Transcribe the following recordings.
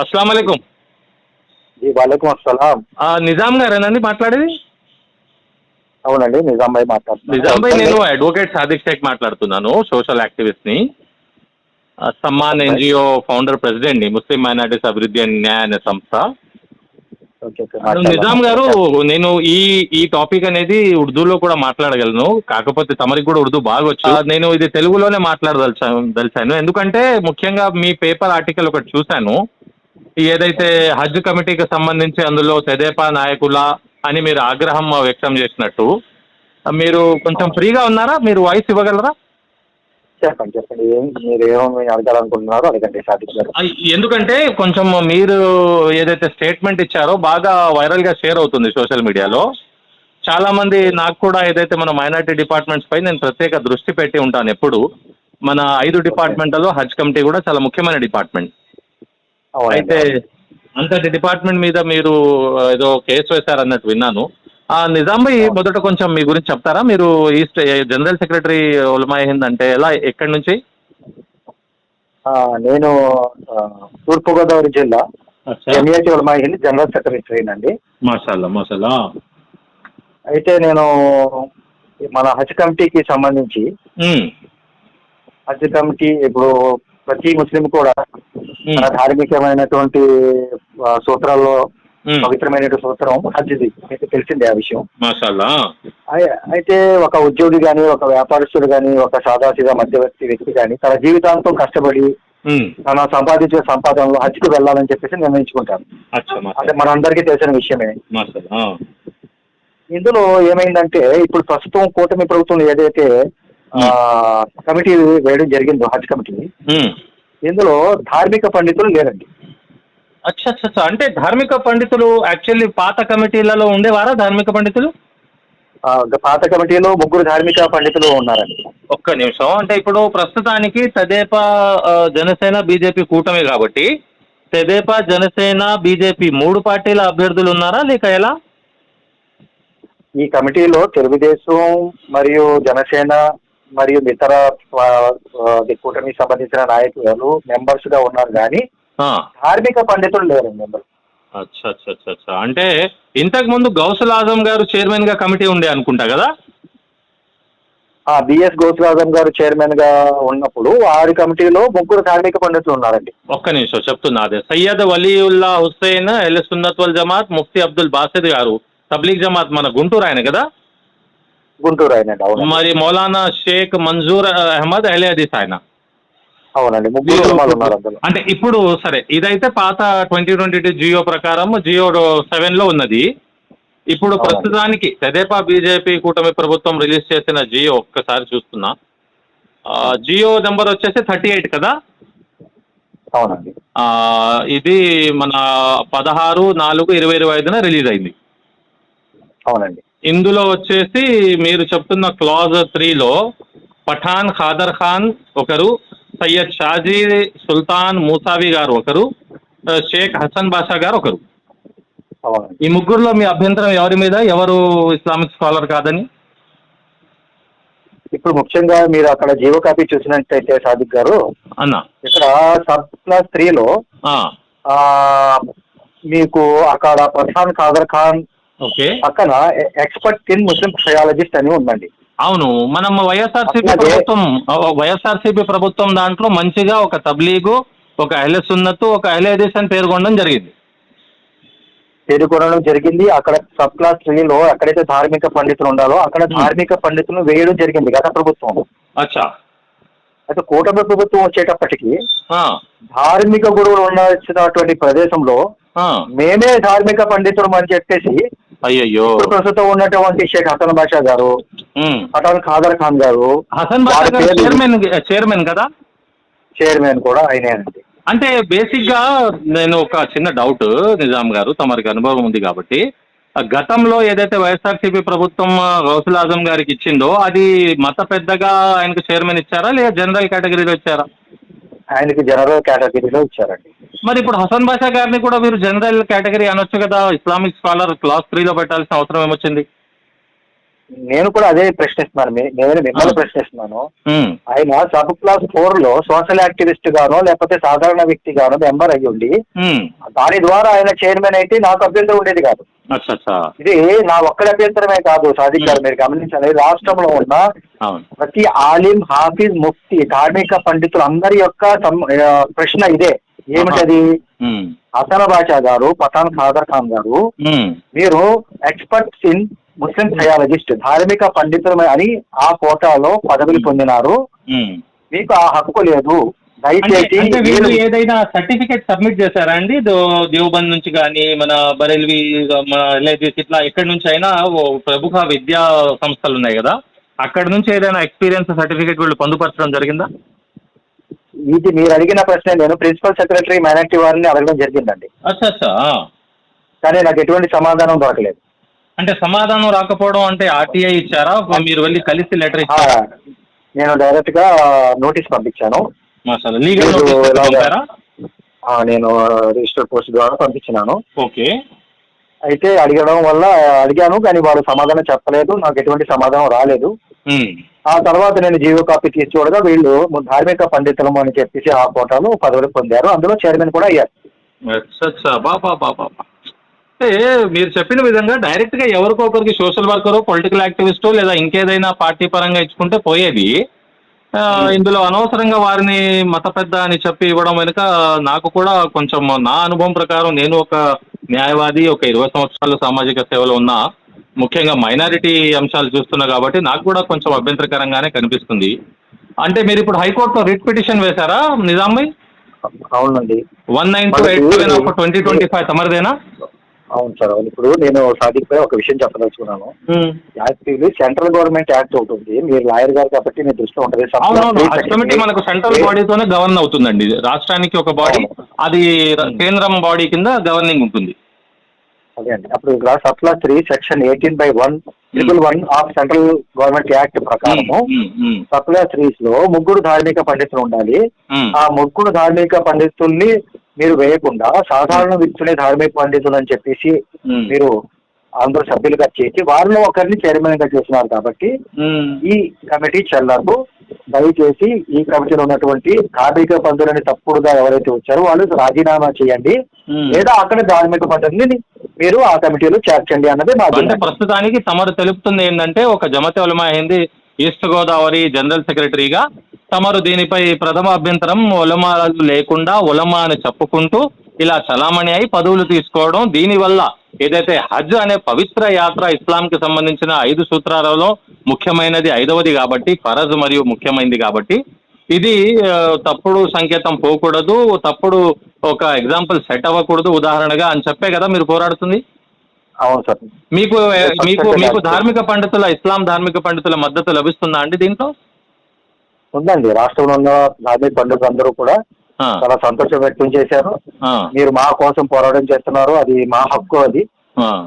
అస్సలం అయికం జీ వాలేకుమ్ అస్సలాం. నిజాం గారేనండి మాట్లాడేది? అవునండి నిజాం భాయ్ మాట్లాడుతున్నాను నిజాం భాయ్ నేను అడ్వకేట్ సాదిక్ షేక్ మాట్లాడుతున్నాను సోషల్ యాక్టివిస్ట్ని. సమ్మాన్ ఎన్జిఓ ఫౌండర్ ప్రెసిడెంట్ని ముస్లిం మైనార్టీస్ అభివృద్ధి అండ్ న్యాయ అనే సంస్థ. ఓకే ఓకే నిజాం గారు నేను ఈ ఈ టాపిక్ అనేది ఉర్దూలో కూడా మాట్లాడగలను కాకపోతే తమరికి కూడా ఉర్దూ బాగా వచ్చు నేను ఇది తెలుగులోనే మాట్లాడదలిచాను దలిచాను. ఎందుకంటే ముఖ్యంగా మీ పేపర్ ఆర్టికల్ ఒకటి చూశాను. ఏదైతే హజ్ కమిటీకి సంబంధించి అందులో తెదేపా నాయకుల అని మీరు ఆగ్రహం వ్యక్తం చేసినట్టు మీరు కొంచెం ఫ్రీగా ఉన్నారా? మీరు వాయిస్ ఇవ్వగలరా? చెప్పండి చెప్పండి. మీరు అడగాలనుకుంటున్నారో అడగండి గారు ఎందుకంటే కొంచెం మీరు ఏదైతే స్టేట్మెంట్ ఇచ్చారో బాగా వైరల్గా షేర్ అవుతుంది సోషల్ మీడియాలో. చాలా మంది నాకు కూడా ఏదైతే మన మైనార్టీ డిపార్ట్మెంట్స్ పై నేను ప్రత్యేక దృష్టి పెట్టి ఉంటాను ఎప్పుడు మన ఐదు డిపార్ట్మెంట్లలో హజ్ కమిటీ కూడా చాలా ముఖ్యమైన డిపార్ట్మెంట్. అయితే అవునండి అంతటి డిపార్ట్మెంట్ మీద మీరు ఏదో కేసు వేశారన్నట్టు విన్నాను. ఆ నిజాం భాయ్ మొదట కొంచెం మీ గురించి చెప్తారా? మీరు east general secretary Ulama Hind అంటే ఎలా ఎక్కడి నుంచి? నేను తూర్పుగోదావరి జిల్లా ఎంఏటి ఉలమా హింద్ జనరల్ సెక్రటరీ అండి. మాషాల్లా మాషాల్లా. అయితే నేను మన హజ్ కమిటీకి సంబంధించి హజ్ కమిటీ ఇప్పుడు ప్రతి ముస్లిం కూడా మన ధార్మికమైనటువంటి సూత్రాల్లో ఉమ్. పవిత్రమైనటువంటి సూత్రం హజ్ది మీకు తెలిసిందే ఆ విషయం. అయితే ఒక ఉద్యోగి కానీ ఒక వ్యాపారస్తుడు కానీ ఒక సాదాసీదా మధ్యవర్తి వ్యక్తి కానీ తన జీవితాంతం కష్టపడి తన సంపాదించే సంపాదనలో హజ్కి వెళ్ళాలని చెప్పేసి నిర్ణయించుకుంటారు. అచ్చా అంటే మనందరికీ తెలిసిన విషయమే. ఇందులో ఏమైందంటే ఇప్పుడు ప్రస్తుతం కూటమి ప్రభుత్వం ఏదైతే ఆ, కమిటీ వేయడం జరిగిందో హజ్ కమిటీ. ఇందులో ధార్మిక పండితులు లేరండి. అచ్చా అచ్చా అంటే ధార్మిక పండితులు యాక్చువల్లీ పాత కమిటీలలో ఉండేవారా ధార్మిక పండితులు? పాత కమిటీలో ముగ్గురు ధార్మిక పండితులు ఉన్నారండి. ఒక్క నిమిషం. అంటే ఇప్పుడు ప్రస్తుతానికి తెదేపా జనసేన బీజేపీ కూటమి కాబట్టి తెదేపా జనసేన బీజేపీ మూడు పార్టీల అభ్యర్థులు ఉన్నారా? లేక ఎలా? ఈ కమిటీలో తెలుగుదేశం మరియు జనసేన మరియు ఇతర కూటమికి సంబంధించిన నాయకులు మెంబర్స్గా ఉన్నారు కానీ ధార్మిక పండితులు లేరండి మెంబర్ అచ్చా అచ్చా అచ్చా అంటే ఇంతకు ముందు గౌసుల్ ఆజం గారు చైర్మన్గా కమిటీ ఉండే అనుకుంటా కదా? బిఎస్ గౌతురాజం గారు చైర్మన్గా ఉన్నప్పుడు వారి కమిటీలో ముగ్గురు ధార్మిక పండితులు ఉన్నారండి. ఒక్క నిమిషం చెప్తున్నా అదే. సయ్యద్ వలీయుల్లా హుస్సేన్ ఎల్ సున్నత్ వల్ జమాత్ ముఫ్తీ అబ్దుల్ బాసిద్ గారు తబ్లీగ్ జమాత్ మన గుంటూరు ఆయన కదా? గుంటూరు అవునండి. మరి మౌలానా షేక్ మంజూర్ అహ్మద్ అహ్లే హదీస్ ఆయన. అవునండి ముగ్గురు అంటే ఇప్పుడు సరే ఇదైతే పాత ట్వంటీ ట్వంటీ టూ జియో ప్రకారం జియో సెవెన్లో ఉన్నది. ఇప్పుడు. ప్రస్తుతానికి తెదేపా బీజేపీ కూటమి ప్రభుత్వం రిలీజ్ చేసిన జియో ఒక్కసారి చూస్తున్నా. జియో నెంబర్ వచ్చేసి థర్టీ ఎయిట్ కదా? అవునండి. ఇది మన పదహారు నాలుగు ఇరవై ఇరవై ఐదున రిలీజ్ అయింది. అవునండి. ఇందులో వచ్చేసి మీరు చెప్తున్న క్లాజ్ త్రీలో పఠాన్ ఖాదర్ ఖాన్ ఒకరు సయ్యద్ షాజీ సుల్తాన్ మూసావి గారు ఒకరు షేక్ హసన్ బాషా గారు ఒకరు. ఈ ముగ్గురులో మీ అభ్యంతరం ఎవరి మీద? ఎవరు ఇస్లామిక్ స్కాలర్ కాదని? ఇప్పుడు ముఖ్యంగా మీరు అక్కడ జీవో కాపీ చూసినట్టయితే సాదిక్ గారు అన్న. ఇక్కడ సబ్ క్లాస్ త్రీలో మీకు అక్కడ ప్రధాన్ ఖాదర్ ఖాన్ ఓకే. పక్కన ఎక్స్పర్ట్ ఇన్ ముస్లిం సయాలజిస్ట్ అని ఉందండి. అవును మనం వైఎస్ఆర్సీపీ ప్రభుత్వం వైఎస్ఆర్సీపీ ప్రభుత్వం దాంట్లో మంచిగా ఒక తబ్లీగు ఒక అహ్లే సున్నత్తు ఒక అహ్లే హదీస్ అని పేర్కొనడం జరిగింది. పేర్కొనడం జరిగింది. అక్కడ సబ్ క్లాస్ త్రీలో ఎక్కడైతే ధార్మిక పండితులు ఉండాలో అక్కడ ధార్మిక పండితులను వేయడం జరిగింది గత ప్రభుత్వం. అచ్చా. అయితే కూటమి ప్రభుత్వం వచ్చేటప్పటికి ధార్మిక గురువులు ఉండాల్సినటువంటి ప్రదేశంలో మేమే ధార్మిక పండితులు అని చెప్పేసి ఇప్పుడు ప్రస్తుతం ఉన్నటువంటి షేక్ హసన్ బాషా గారు. పఠాన్ ఖాదర్ ఖాన్ గారు హసన్ బాషా గారు చైర్మన్ చైర్మన్ కదా? చైర్మన్ కూడా ఆయనేనండి అంటే బేసిక్గా నేను ఒక చిన్న డౌట్ నిజాం గారు తమరికి అనుభవం ఉంది కాబట్టి. గతంలో ఏదైతే వైఎస్ఆర్సీపీ ప్రభుత్వం గౌసుల్ ఆజం గారికి ఇచ్చిందో అది మత పెద్దగా ఆయనకు చైర్మన్ ఇచ్చారా లేదా జనరల్ కేటగిరీలో ఇచ్చారా? ఆయనకి జనరల్ కేటగిరీలో ఇచ్చారండి. మరి ఇప్పుడు హసన్ బాషా గారిని కూడా మీరు జనరల్ కేటగిరీ అనొచ్చు కదా ఇస్లామిక్ స్కాలర్ క్లాస్ త్రీలో పెట్టాల్సిన అవసరం ఏమొచ్చింది? నేను కూడా అదే ప్రశ్నిస్తున్నాను. నేను మిమ్మల్ని. ప్రశ్నిస్తున్నాను. ఆయన సబ్ క్లాస్ ఫోర్లో సోషల్ యాక్టివిస్ట్ గానో లేకపోతే సాధారణ వ్యక్తి గానో మెంబర్ అయ్యి ఉండి. దాని ద్వారా ఆయన చైర్మన్ అయితే నాకు అభ్యంతరం ఉండేది కాదు. ఇది నా ఒక్కడి అభ్యంతరమే కాదు సాదిక్ గారు మీరు గమనించాలి. రాష్ట్రంలో ఉన్న ప్రతి ఆలిం హాఫీజ్ ముఫ్తీ ధార్మిక పండితులు అందరి యొక్క ప్రశ్న ఇదే. ఏమిటది హసన బాషా గారు పఠాన్ ఖాదర్ ఖాన్ గారు మీరు ఎక్స్పర్ట్స్ ఇన్ ముస్లిం థయాలజిస్ట్ ధార్మిక పండితులు అని ఆ కోటాలో పదవులు పొందినారు. మీకు ఆ హక్కు లేదు. దయచేసి వీళ్ళు ఏదైనా సర్టిఫికేట్ సబ్మిట్ చేశారా అండి? దేవబంద్ నుంచి కానీ మన బరెల్వి మన ఎల్ఐజీస్ ఇట్లా ఎక్కడి నుంచి అయినా ప్రముఖ విద్యా సంస్థలు ఉన్నాయి కదా. అక్కడి నుంచి ఏదైనా ఎక్స్పీరియన్స్ సర్టిఫికేట్ వీళ్ళు పొందుపరచడం జరిగిందా? ఇది మీరు అడిగిన ప్రశ్న నేను ప్రిన్సిపల్ సెక్రటరీ మైనార్టీ వారిని అడగడం జరిగిందండి. అచ్చా అచ్చా ఆ. కానీ నాకు ఎటువంటి సమాధానం దొరకలేదు. అంటే సమాధానం రాకపోవడం అంటే ఆర్టీఐ ఇచ్చారా? మీరు వెళ్ళి కలిసి లెటర్ ఇచ్చారా నేను డైరెక్ట్గా నోటీస్ పంపించాను. లీగల్ నేను రిజిస్టర్ పోస్ట్ ద్వారా పంపించినాను. ఓకే. అయితే అడగడం వల్ల అడిగాను కానీ వాళ్ళు సమాధానం చెప్పలేదు. నాకు ఎటువంటి సమాధానం రాలేదు. ఆ తర్వాత నేను జీవో కాపీ తీసి చూడగా వీళ్ళు ధార్మిక పండితులము అని చెప్పేసి ఆ కోటాలో పదవులు పొందారు. అందులో చైర్మన్ కూడా అయ్యారు. అంటే మీరు చెప్పిన విధంగా డైరెక్ట్గా ఎవరికో ఒకరికి సోషల్ వర్కరో పొలిటికల్ యాక్టివిస్టో లేదా ఇంకేదైనా పార్టీ పరంగా ఇచ్చుకుంటే పోయేది. ఇందులో అనవసరంగా వారిని మత పెద్ద అని చెప్పి ఇవ్వడం వెనుక నాకు కూడా కొంచెం నా అనుభవం ప్రకారం నేను ఒక న్యాయవాది ఒక ఇరవై సంవత్సరాలు సామాజిక సేవలో ఉన్న. ముఖ్యంగా మైనారిటీ అంశాలు చూస్తున్నా కాబట్టి నాకు కూడా కొంచెం అభ్యంతరకరంగానే కనిపిస్తుంది. అంటే మీరు ఇప్పుడు హైకోర్టులో రిట్ పిటిషన్ వేశారా నిజాం అవునండి. One nine two eight seven of twenty twenty five తమరిదేనా? అవును సార్ అవును. ఇప్పుడు నేను సాదిక్ పై ఒక విషయం చెప్పదలుచుకున్నాను. యాక్టివ్లీ సెంట్రల్ గవర్నమెంట్ యాక్ట్ ఒకటి ఉంది. మీరు లాయర్ గారు కాబట్టి మీ దృష్టిలో ఉంటుంది. కమిటీ మనకు సెంట్రల్ బాడీతోనే గవర్న్ అవుతుందండి. రాష్ట్రానికి ఒక బాడీ అది కేంద్రం బాడీ కింద గవర్నింగ్ ఉంటుంది. అదే అండి. అప్పుడు ఇక్కడ సప్లా three section eighteen by one triple one of central government act ప్రకారము సప్లా త్రీస్లో ముగ్గురు ధార్మిక పండితులు ఉండాలి. ఆ ముగ్గురు ధార్మిక పండితుల్ని మీరు వేయకుండా సాధారణ వ్యక్తులే ధార్మిక పండితులు అని చెప్పేసి మీరు అందరూ సభ్యులుగా చేసి వారిలో ఒకరిని చైర్మన్గా చేస్తున్నారు కాబట్టి ఈ కమిటీ చెల్లరు. దయచేసి ఈ కమిటీలో ఉన్నటువంటి కార్మిక పండుగని తప్పుడుగా ఎవరైతే వచ్చారో వాళ్ళు రాజీనామా చేయండి. లేదా అక్కడ ధార్మిక పండుగని మీరు ఆ కమిటీలో చేర్చండి అన్నది మా అంటే. ప్రస్తుతానికి తమరు తెలుపుతుంది ఏంటంటే ఒక జమతే ఉలమా హిందీ ఈస్ట్ గోదావరి జనరల్ సెక్రటరీగా తమరు దీనిపై ప్రథమ అభ్యంతరం ఉలమాలు లేకుండా ఉలమా అని చెప్పుకుంటూ ఇలా చలామణి అయి పదవులు తీసుకోవడం దీనివల్ల ఏదైతే హజ్ అనే పవిత్ర యాత్ర ఇస్లాంకి సంబంధించిన ఐదు సూత్రాలలో ముఖ్యమైనది ఐదవది కాబట్టి ఫరజ్ మరియు ముఖ్యమైనది కాబట్టి ఇది తప్పుడు సంకేతం పోకూడదు తప్పుడు ఒక ఎగ్జాంపుల్ సెట్ అవ్వకూడదు. ఉదాహరణగా అని చెప్పే కదా మీరు పోరాడుతుంది? అవును సార్. మీకు మీకు. మీకు ధార్మిక పండితుల ఇస్లాం ధార్మిక పండితుల మద్దతు లభిస్తుందా అండి దీంట్లో? ఉందండి. రాష్ట్రంలో ఉన్న ధార్మిక పండుగ అందరూ కూడా చాలా సంతోషం వ్యక్తం చేశారు. మీరు మా కోసం పోరాటం చేస్తున్నారు. అది మా హక్కు అది.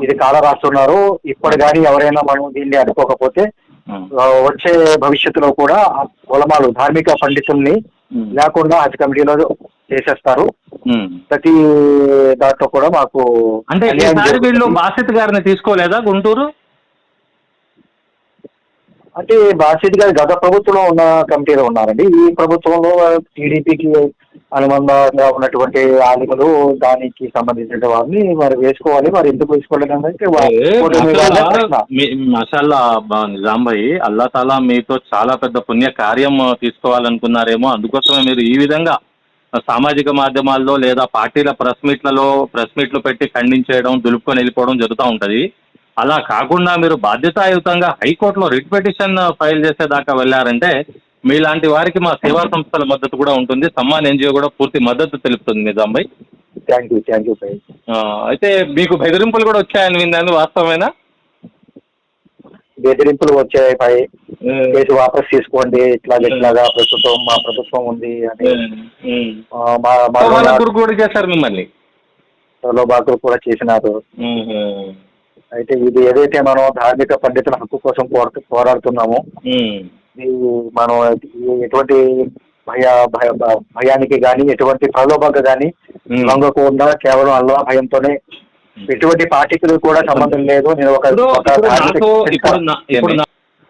ఇది కాల రాస్తున్నారు. ఇప్పుడు కానీ ఎవరైనా మనం దీన్ని. ఆ, వచ్చే భవిష్యత్తులో కూడా కులమాలు ధార్మిక పండితుల్ని లేకుండా హజ్ కమిటీలో చేసేస్తారు. ప్రతి దాంట్లో కూడా మాకు అంటే వీళ్ళు. బాసిత్ గారిని తీసుకోలేదా గుంటూరు? అంటే బాసిత్ గారు గత ప్రభుత్వంలో ఉన్న కమిటీలో ఉన్నారండి. ఈ ప్రభుత్వంలో టీడీపీకి అనుబంధంగా ఉన్నటువంటి ఆలికలు దానికి సంబంధించిన వారిని మరి వేసుకోవాలి. మరి ఎందుకు వేసుకోలేదు అనేది వా- కూటమి వాళ్ళ ప్రశ్న. మషాల్లా నిజాం భాయ్ అల్లా తాలా మీతో చాలా పెద్ద పుణ్య కార్యం తీసుకోవాలనుకున్నారేమో. అందుకోసమే మీరు ఈ విధంగా సామాజిక మాధ్యమాల్లో లేదా పార్టీల ప్రెస్ మీట్లలో ప్రెస్ మీట్లు పెట్టి ఖండించేయడం దులుపుకొని వెళ్ళిపోవడం జరుగుతూ ఉంటుంది. అలా కాకుండా మీరు బాధ్యతాయుతంగా హైకోర్టులో రిట్ పిటిషన్ ఫైల్ చేసేదాకా వెళ్ళారంటే మీలాంటి వారికి మా సేవా సంస్థల మద్దతు కూడా ఉంటుంది. సమ్మాన్ ఎన్జిఓ కూడా పూర్తి మద్దతు తెలుపుతుంది Nizam Bhai thank you thank you అయితే మీకు బెదిరింపులు కూడా వచ్చాయని విన్నాను వాస్తవమేనా? బెదిరింపులు వచ్చాయి పై కేసు వాపస్ తీసుకోండి ఇట్లా ఇట్లాగా ప్రస్తుతం మా ప్రభుత్వం ఉంది అని. కూడా చేశారు మిమ్మల్ని? బాకులు కూడా చేసినారు. అయితే ఇది ఏదైతే మనం ధార్మిక పండితుల హక్కు కోసం పోరా- పోరాడుతున్నామో మనం ఎటువంటి భయ భయ భయానికి కానీ ఎటువంటి ప్రలోభకు కానీ లొంగకుండా కేవలం అల్లా భయంతోనే ఎటువంటి పార్టీకి కూడా సంబంధం లేదు. నేను ఒక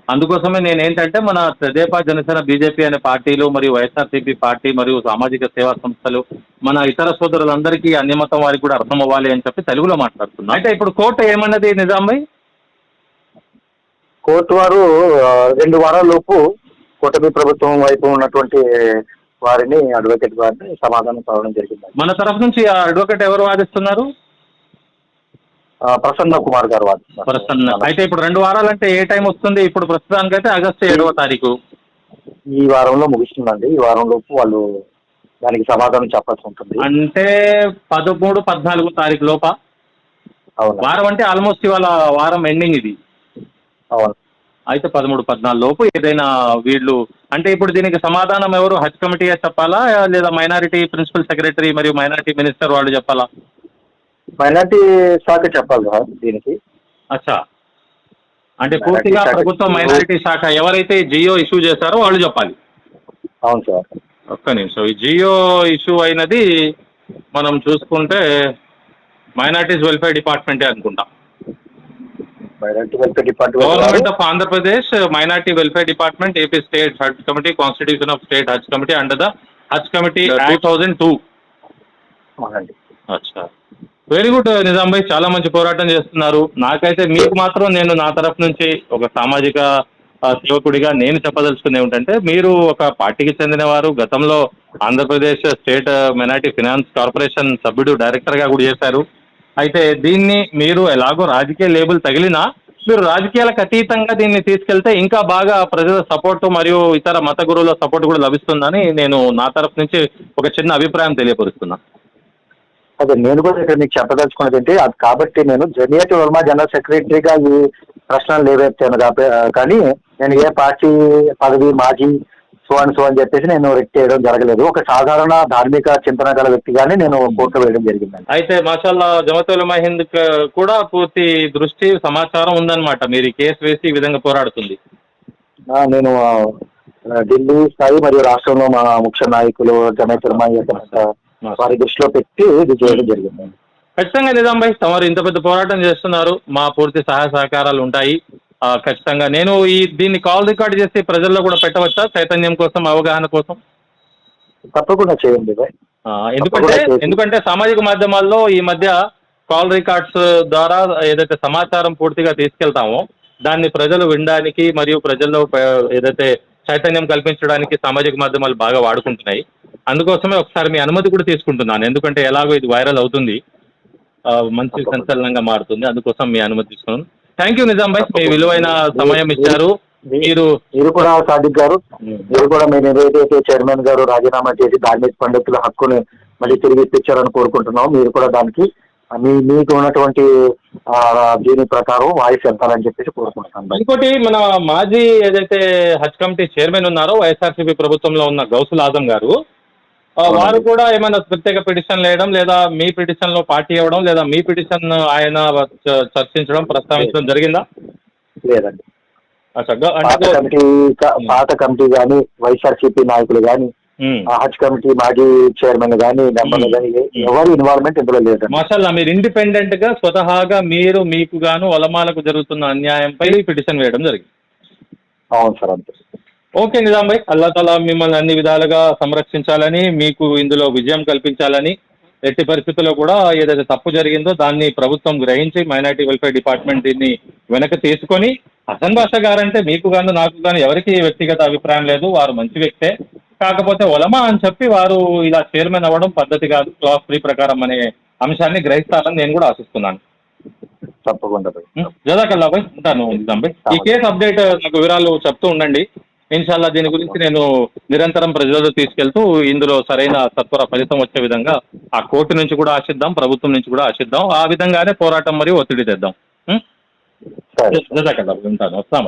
అందుకోసమే నేను ఏంటంటే మన తెదేపా జనసేన బీజేపీ అనే పార్టీలు మరియు వైఎస్ఆర్సీపీ పార్టీ మరియు సామాజిక సేవా సంస్థలు మన ఇతర సోదరులందరికీ అన్ని మతం వారికి కూడా అర్థం అవ్వాలి అని చెప్పి తెలుగులో మాట్లాడుతున్నాం. అయితే ఇప్పుడు కోర్టు ఏమన్నది నిజాంబై కోర్టు వారు రెండు వారాల లోపు కూటమి ప్రభుత్వం వైపు ఉన్నటువంటి వారిని అడ్వకేట్ వారిని సమాధానం చదవడం జరిగింది. మన తరఫు నుంచి ఆ అడ్వకేట్ ఎవరు వాదిస్తున్నారు? ప్రసన్న కుమార్ గారు వాదిస్తున్నారు. ప్రసన్న. అయితే ఇప్పుడు రెండు వారాలంటే ఏ టైం వస్తుంది? ఇప్పుడు ప్రస్తుతానికైతే ఆగస్టు ఏడవ తారీఖు. ఈ వారంలో ముగుస్తుందండి. ఈ వారం లోపు వాళ్ళు దానికి సమాధానం చెప్పాల్సి ఉంటుంది. అంటే పదమూడు పద్నాలుగు తారీఖు లోప. అవును. వారం అంటే ఆల్మోస్ట్ ఇవాళ వారం ఎండింగ్ ఇది. అయితే పదమూడు పద్నాలుగు లోపు ఏదైనా వీళ్ళు అంటే ఇప్పుడు దీనికి సమాధానం ఎవరు? హజ్ కమిటీ చెప్పాలా? లేదా మైనారిటీ ప్రిన్సిపల్ సెక్రటరీ మరియు మైనారిటీ మినిస్టర్ వాళ్ళు చెప్పాలా? మైనార్టీ శాఖ చెప్పాలి సార్ దీనికి. అచ్చా. అంటే పూర్తిగా ప్రభుత్వం మైనారిటీ శాఖ ఎవరైతే జియో ఇష్యూ చేశారో వాళ్ళు చెప్పాలి. అవును సార్. ఒక్క నిమిషం. ఈ జియో ఇష్యూ అయినది మనం చూసుకుంటే మైనారిటీస్ వెల్ఫేర్ డిపార్ట్మెంటే అనుకుంటా. మైనార్టీ వెల్ఫేర్ డిపార్ట్మెంట్ గవర్నమెంట్ వారు of Andhra Pradesh minority welfare department AP state Haj committee constitution of state Haj committee under the Haj committee two thousand two అవునండి. అచ్చా. Very good Nizam bhai. చాలా మంచి పోరాటం చేస్తున్నారు. నాకైతే మీకు మాత్రం నేను నా తరఫు నుంచి ఒక సామాజిక సేవకుడిగా నేను చెప్పదలుచుకుంది ఏమిటంటే మీరు ఒక పార్టీకి చెందినవారు గతంలో Andhra Pradesh state minority finance corporation సభ్యుడు డైరెక్టర్గా కూడా చేశారు. అయితే దీన్ని మీరు ఎలాగో రాజకీయ లేబుల్ తగిలినా మీరు రాజకీయాలకు అతీతంగా దీన్ని తీసుకెళ్తే ఇంకా బాగా ప్రజల సపోర్టు మరియు ఇతర మత గురువుల సపోర్ట్ కూడా లభిస్తుందని నేను నా తరఫు నుంచి ఒక చిన్న అభిప్రాయం తెలియపరుస్తున్నా. అదే నేను కూడా ఇక్కడ మీకు చెప్పదలుచుకున్నది ఏంటి అది కాబట్టి నేను జమియట్ వర్మ జనరల్ సెక్రటరీగా ఈ ప్రశ్నలు లేవెత్తాను కానీ నేను ఏ పార్టీ పదవి మాజీ సో అని సో అని చెప్పేసి నేను రెక్ట్ చేయడం జరగలేదు. ఒక సాధారణ ధార్మిక చింతన గల వ్యక్తిగానే నేను కోర్టు వేయడం జరిగిందండి. అయితే మాషాల్లా జమతుల్ హింద్ క- కూడా పూర్తి దృష్టి సమాచారం ఉందన్నమాట. మీరు ఈ కేసు వేసి ఈ విధంగా పోరాడుతుంది. నేను ఢిల్లీ స్థాయి మరియు రాష్ట్రంలో మా ముఖ్య నాయకులు యొక్క వారి దృష్టిలో పెట్టి ఇది చేయడం జరిగిందండి. ఖచ్చితంగా నిజాం భాయ్ తమరు ఇంత పెద్ద పోరాటం చేస్తున్నారు. మా పూర్తి సహాయ సహకారాలు ఉంటాయి. ఖచ్చితంగా. నేను ఈ దీన్ని కాల్ రికార్డ్ చేసి ప్రజల్లో కూడా పెట్టవచ్చా? చైతన్యం కోసం అవగాహన కోసం? తప్పకుండా చేయండి ఎందుకంటే ఎందుకంటే సామాజిక మాధ్యమాల్లో ఈ మధ్య కాల్ రికార్డ్స్ ద్వారా ఏదైతే సమాచారం పూర్తిగా తీసుకెళ్తామో దాన్ని ప్రజలు వినడానికి మరియు ప్రజల్లో ఏదైతే చైతన్యం కల్పించడానికి సామాజిక మాధ్యమాలు బాగా వాడుకుంటున్నాయి. అందుకోసమే ఒకసారి మీ అనుమతి కూడా తీసుకుంటున్నాను. ఎందుకంటే ఎలాగో ఇది వైరల్ అవుతుంది. మంచి సంచలనంగా మారుతుంది. అందుకోసం మీ అనుమతి తీసుకున్నాను. థ్యాంక్ యూ నిజాం భాయ్ మీ విలువైన సమయం ఇచ్చారు. మీరు మీరు కూడా సాదిక్ గారు మీరు కూడా మీరు ఏదైతే చైర్మన్ గారు రాజీనామా చేసి ధార్మిక పండితుల హక్కుని మళ్ళీ తిరిగి ఇప్పించారని కోరుకుంటున్నాం మీరు కూడా దానికి మీ మీకు ఉన్నటువంటి దీని ప్రకారం వాయిస్ వెళ్తారని చెప్పేసి కోరుకుంటున్నాను. ఇంకోటి మన మాజీ ఏదైతే హజ్ కమిటీ చైర్మన్ ఉన్నారో వైఎస్ఆర్సీపీ ప్రభుత్వంలో ఉన్న గౌసుల్ ఆజం గారు వారు కూడా ఏమైనా ప్రత్యేక పిటిషన్ వేయడం లేదా మీ పిటిషన్లో పార్టీ ఇవ్వడం లేదా మీ పిటిషన్ ఆయన చర్చించడం ప్రస్తావించడం జరిగిందా? లేదండి. పాత కమిటీ కానీ వైఎస్ఆర్సీపీ నాయకులు కానీ. హజ్ కమిటీ మాజీ చైర్మన్ కానీ మెంబర్లు ఎవరి ఇన్వాల్వ్మెంట్ ఇందులో లేదండి. మాషాల్లా మీరు ఇండిపెండెంట్గా స్వతహాగా మీరు మీకు గాను వలమాలకు జరుగుతున్న అన్యాయంపై పిటిషన్ వేయడం జరిగింది. అవును సార్ అంతే. ఓకే నిజాం భాయ్ అల్లా తలా మిమ్మల్ని అన్ని విధాలుగా సంరక్షించాలని మీకు ఇందులో విజయం కల్పించాలని ఎట్టి పరిస్థితుల్లో కూడా ఏదైతే తప్పు జరిగిందో దాన్ని ప్రభుత్వం గ్రహించి మైనార్టీ వెల్ఫేర్ డిపార్ట్మెంట్ దీన్ని వెనక తీసుకొని హసన్ బాషా గారంటే మీకు గాను నాకు గాను ఎవరికి వ్యక్తిగత అభిప్రాయం లేదు వారు మంచి వ్యక్తే. కాకపోతే ఒలమా అని చెప్పి వారు ఇలా చైర్మన్ అవ్వడం పద్ధతి కాదు క్లాస్ త్రీ ప్రకారం అనే అంశాన్ని గ్రహిస్తారని నేను కూడా ఆశిస్తున్నాను. తప్పకుండా. జదాకల్లా భాయ్ ఉంటాను నిజాం భాయ్ ఈ కేసు అప్డేట్ నాకు వివరాలు చెప్తూ ఉండండి. ఇన్షాల్లా దీని గురించి నేను నిరంతరం ప్రజల్లో తీసుకెళ్తూ ఇందులో సరైన సత్వర ఫలితం వచ్చే విధంగా ఆ కోర్టు నుంచి కూడా ఆశిద్దాం ప్రభుత్వం నుంచి కూడా ఆశిద్దాం ఆ విధంగానే పోరాటం మరియు ఒత్తిడి తెద్దాం ఉంటాను అస్సలం